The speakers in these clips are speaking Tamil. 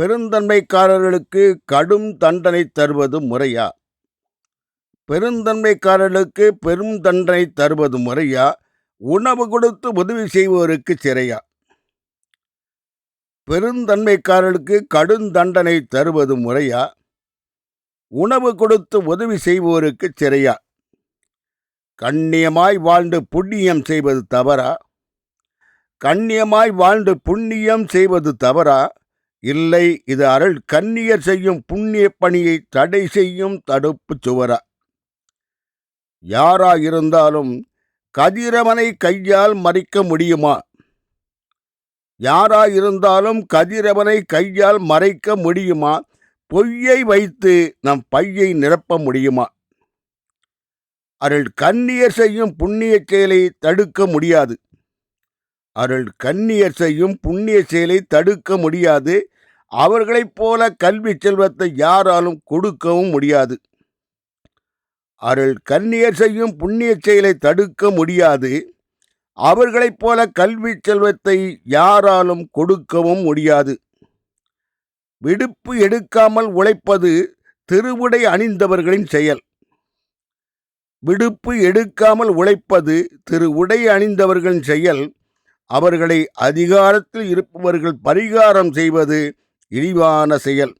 பெருந்தன்மைக்காரர்களுக்கு கடும் தண்டனை தருவது முறையா? பெருந்தன்மைக்காரர்களுக்கு பெரும் தண்டனை தருவது முறையா? உணவு கொடுத்து உதவி செய்வோருக்கு சிறையா? பெருந்தன்மைக்காரர்களுக்கு கடும் தண்டனை தருவது முறையா? உணவு கொடுத்து உதவி செய்வோருக்கு சிறையா? கண்ணியமாய் வாழ்ந்து புண்ணியம் செய்வது தவறா? கண்ணியமாய் வாழ்ந்து புண்ணியம் செய்வது தவறா? இல்லை இது அருள் கன்னியர் செய்யும் புண்ணிய பணியை தடை செய்யும் தடுப்பு சுவரா. யாராயிருந்தாலும் கதிரவனை கையால் மறிக்க முடியுமா? யாராயிருந்தாலும் கதிரவனை கையால் மறைக்க முடியுமா? பொய்யை வைத்து நம் பையை நிரப்ப முடியுமா? அருள் கன்னியர் செய்யும் புண்ணிய செயலை தடுக்க முடியாது. அருள் கன்னியர் செய்யும் புண்ணிய செயலை தடுக்க முடியாது. அவர்களைப் போல கல்வி செல்வத்தை யாராலும் கொடுக்கவும் முடியாது. அருள் கண்ணியர் செய்யும் புண்ணிய செயலை தடுக்க முடியாது. அவர்களைப் போல கல்வி செல்வத்தை யாராலும் கொடுக்கவும் முடியாது. விடுப்பு எடுக்காமல் உழைப்பது திருவுடை அணிந்தவர்களின் செயல். விடுப்பு எடுக்காமல் உழைப்பது திரு உடை அணிந்தவர்களின் செயல். அவர்களை அதிகாரத்தில் இருப்பவர்கள் பரிகாரம் செய்வது இழிவான செயல்.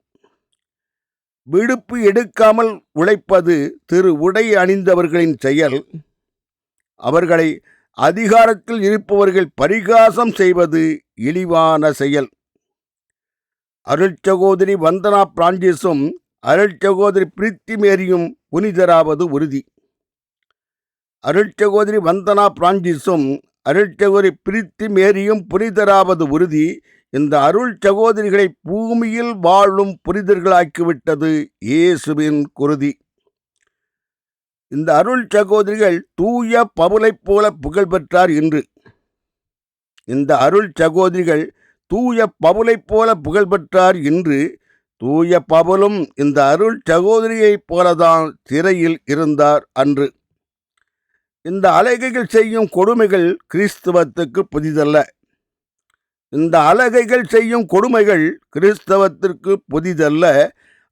விடுப்பு எடுக்காமல் உழைப்பது திரு உடை அணிந்தவர்களின் செயல். அவர்களை அதிகாரத்தில் இருப்பவர்கள் பரிகாசம் செய்வது இழிவான செயல். அருட்சகோதரி வந்தனா பிரான்சிஸும் அருட்சகோதரி பிரித்தி மேரியும் புனிதராவது உறுதி. அருட்சகோதரி வந்தனா பிரான்சிஸும் அருட்சகோதரி பிரித்தி மேரியும் புனிதராவது உறுதி. இந்த அருள் சகோதரிகளை பூமியில் வாழும் புரிதர்களாக்கிவிட்டது இயேசுவின் குருதி. இந்த அருள் சகோதரிகள் தூய பவுலைப் போல புகழ் பெற்றார் இன்று. இந்த அருள் சகோதரிகள் தூய பவுலைப் போல புகழ் பெற்றார் இன்று. தூய பவுலும் இந்த அருள் சகோதரியைப் போலதான் சிறையில் இருந்தார் அன்று. இந்த அலைகைகள் செய்யும் கொடுமைகள் கிறிஸ்துவத்துக்கு புதிதல்ல. இந்த அலகைகள் செய்யும் கொடுமைகள் கிறிஸ்தவத்திற்கு புதிதல்ல.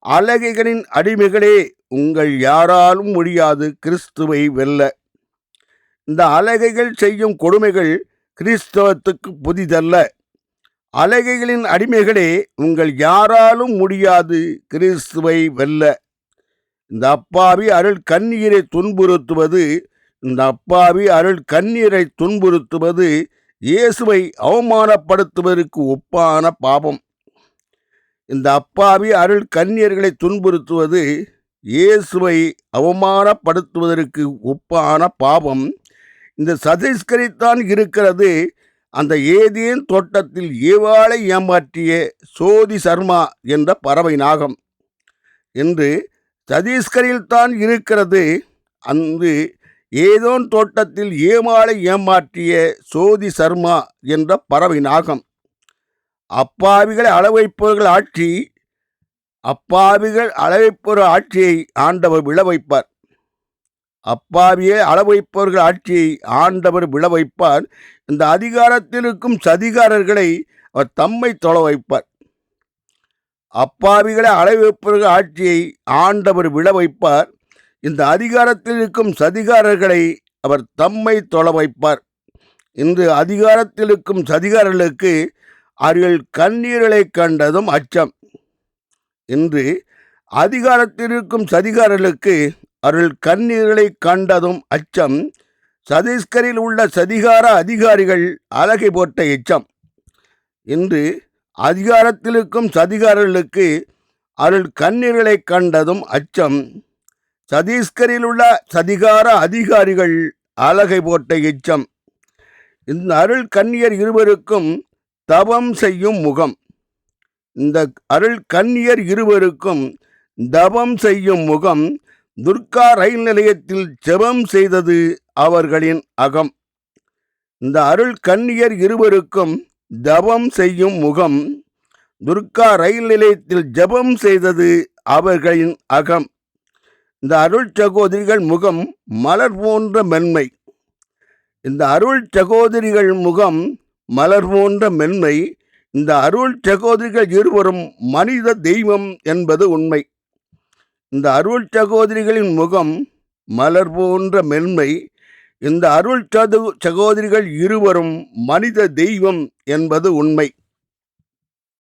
அலகைகளின் அடிமைகளே உங்கள் யாராலும் முடியாது கிறிஸ்துவை வெல்ல. இந்த அலகைகள் செய்யும் கொடுமைகள் கிறிஸ்தவத்துக்கு புதிதல்ல. அலகைகளின் அடிமைகளே உங்கள் யாராலும் முடியாது கிறிஸ்துவை வெல்ல. இந்த அப்பாவி அருள் கண்ணீரை துன்புறுத்துவது இந்த அப்பாவி அருள் கண்ணீரை துன்புறுத்துவது இயேசுவை அவமானப்படுத்துவதற்கு ஒப்பான பாவம். இந்த அப்பாவி அருள் கன்னியர்களை துன்புறுத்துவது இயேசுவை அவமானப்படுத்துவதற்கு ஒப்பான பாவம். இந்த சதீஸ்கரித்தான் இருக்கிறது. அந்த ஏதேன் தோட்டத்தில் ஏவாளை ஏமாற்றிய சோதி சர்மா என்ற பறவை நாகம். என்று சதீஸ்கரில்தான் இருக்கிறது. அன்று ஏதோன் தோட்டத்தில் ஏமாளை ஏமாற்றிய சோதி சர்மா என்ற பறவை நாகம். அப்பாவிகளை அளவைப்பவர்கள் ஆட்சி அப்பாவிகள் அளவைப்பவர்கள் ஆட்சியை ஆண்டவர் விழ வைப்பார் அப்பாவியை அளவைப்பவர்கள் ஆட்சியை ஆண்டவர் விழ வைப்பார் இந்த அதிகாரத்தில் இருக்கும் சதிகாரர்களை அவர் தம்மை தொலை வைப்பார். அப்பாவிகளை அளவைப்பவர்கள் ஆட்சியை ஆண்டவர் விழ வைப்பார் இந்த அதிகாரத்தில் இருக்கும் சதிகாரர்களை அவர் தம்மை தொலை வைப்பார். இன்று அதிகாரத்தில் இருக்கும் சதிகாரர்களுக்கு அவர்கள் கண்ணீர்களை கண்டதும் அச்சம். இன்று அதிகாரத்தில் இருக்கும் சதிகாரர்களுக்கு அவர்கள் கண்ணீர்களை கண்டதும் அச்சம். சத்தீஸ்கரில் உள்ள சதிகார அதிகாரிகள் அழகை போட்ட எச்சம். இன்று அதிகாரத்தில் இருக்கும் சதிகாரர்களுக்கு அருள் கண்ணீர்களை கண்டதும் அச்சம். சத்தீஸ்கரில் உள்ள சதிகார அதிகாரிகள் அழகை போட்ட எச்சம். இந்த அருள் கன்னியர் இருவருக்கும் தவம் செய்யும் முகம். இந்த அருள் கன்னியர் இருவருக்கும் தவம் செய்யும் முகம் துர்கா ரயில் நிலையத்தில் ஜெபம் செய்தது அவர்களின் அகம். இந்த அருள் கன்னியர் இருவருக்கும் தவம் செய்யும் முகம் துர்கா ரயில் நிலையத்தில் ஜெபம் செய்தது அவர்களின் அகம். இந்த அருள் சகோதரிகள் முகம் மலர் போன்ற மென்மை. இந்த அருள் சகோதரிகள் முகம் மலர் போன்ற மென்மை. இந்த அருள் சகோதரிகள் இருவரும் மனித தெய்வம் என்பது உண்மை. இந்த அருள் சகோதரிகளின் முகம் மலர் போன்ற மென்மை. இந்த அருள் சது சகோதரிகள் இருவரும் மனித தெய்வம் என்பது உண்மை.